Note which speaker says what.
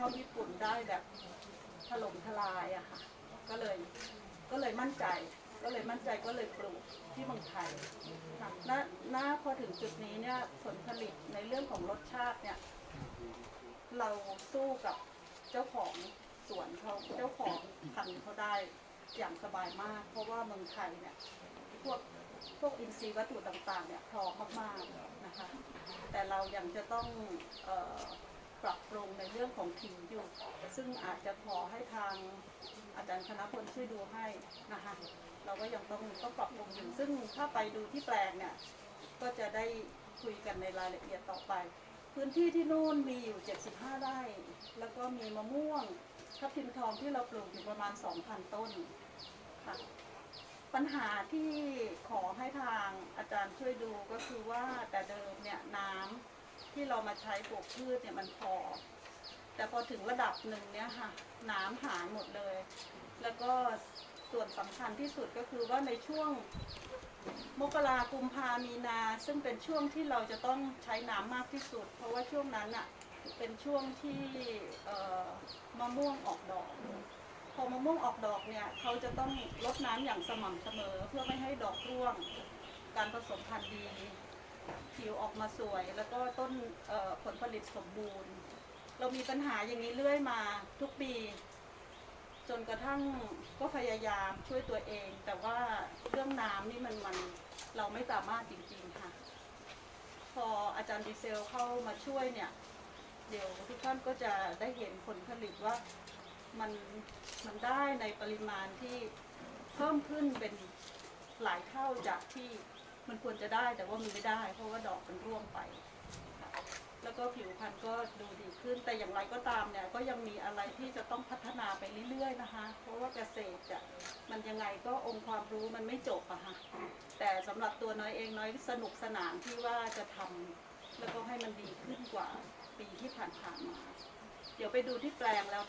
Speaker 1: เข้าญี่ปุ่นได้แบบถล่มทลายอะค่ะ ก็เลยก็เลยมั่นใจ ก็เลยมั่นใจก็เลยปลูกที่เมืองไทยค่ะณณพอถึงจุดนี้เนี่ยผลผลิตในเรื่องของรสชาติเนี่ย เราสู้กับเจ้าของสวนเขาเจ้าของพันธุ์เขาได้อย่างสบายมาก เพราะว่าเมืองไทยเนี่ยพวกพวกอินทรีย์วัตถุต่างๆเนี่ยพร้อมมากๆนะคะ แต่เรายังจะต้องเออ ปรับปรุงในเรื่องของผิวอยู่ ซึ่งอาจจะขอให้ทางอาจารย์คณะพลช่วยดูให้นะคะเราก็ยังต้องต้องปรับปรุงอยู่ซึ่งถ้าไปดูที่แปลงเนี่ยก็จะได้คุยกันในรายละเอียดต่อไป พื้นที่ที่นู่นมีอยู่ 75 ไร่ แล้วก็มีมะม่วงทับทิมทองที่เราปลูกอยู่ประมาณ 2,000 ต้นค่ะปัญหาที่ขอให้ทางอาจารย์ช่วยดูก็คือว่าแต่เดิมเนี่ยน้ำ ที่เรามาใช้ปลูกพืชเนี่ยมันพอ แต่พอถึงระดับหนึ่งเนี่ยค่ะ น้ำหายหมดเลย แล้วก็ส่วนสำคัญที่สุดก็คือว่าในช่วงมกรากุมภามีนา ซึ่งเป็นช่วงที่เราจะต้องใช้น้ำมากที่สุด เพราะว่าช่วงนั้นอะเป็นช่วงที่มะม่วงออกดอก พอมะม่วงออกดอกเนี่ยเขาจะต้องรดน้ำอย่างสม่ำเสมอเพื่อไม่ให้ดอกร่วง การผสมพันธุ์ดี ออกมาสวย แล้วก็ต้นผลผลิตสมบูรณ์ เรามีปัญหาอย่างนี้เรื่อยมาทุกปี จนกระทั่งก็พยายามช่วยตัวเอง แต่ว่าเรื่องน้ำนี่มันมันเราไม่สามารถจริงๆค่ะ พออาจารย์ดีเซลเข้ามาช่วยเนี่ย เดี๋ยวทุกท่านก็จะได้เห็นผลผลิตว่ามันมันได้ในปริมาณที่เพิ่มขึ้นเป็นหลายเท่าจากที่ มันควรจะได้แต่ว่ามันไม่ได้ เพราะว่าดอกมันร่วงไป แล้วก็ผิวพรรณก็ดูดีขึ้นแต่อย่างไรก็ตามเนี่ย ก็ยังมีอะไรที่จะต้องพัฒนาไปเรื่อยๆนะคะ เพราะว่าเกษตรจะมันยังไงก็องค์ความรู้มันไม่จบอะค่ะแต่สำหรับตัวน้อยเองน้อยสนุกสนานที่ว่าจะทำแล้วก็ให้มันดีขึ้นกว่าปีที่ผ่านๆมา เดี๋ยวไปดูที่แปลงแล้ว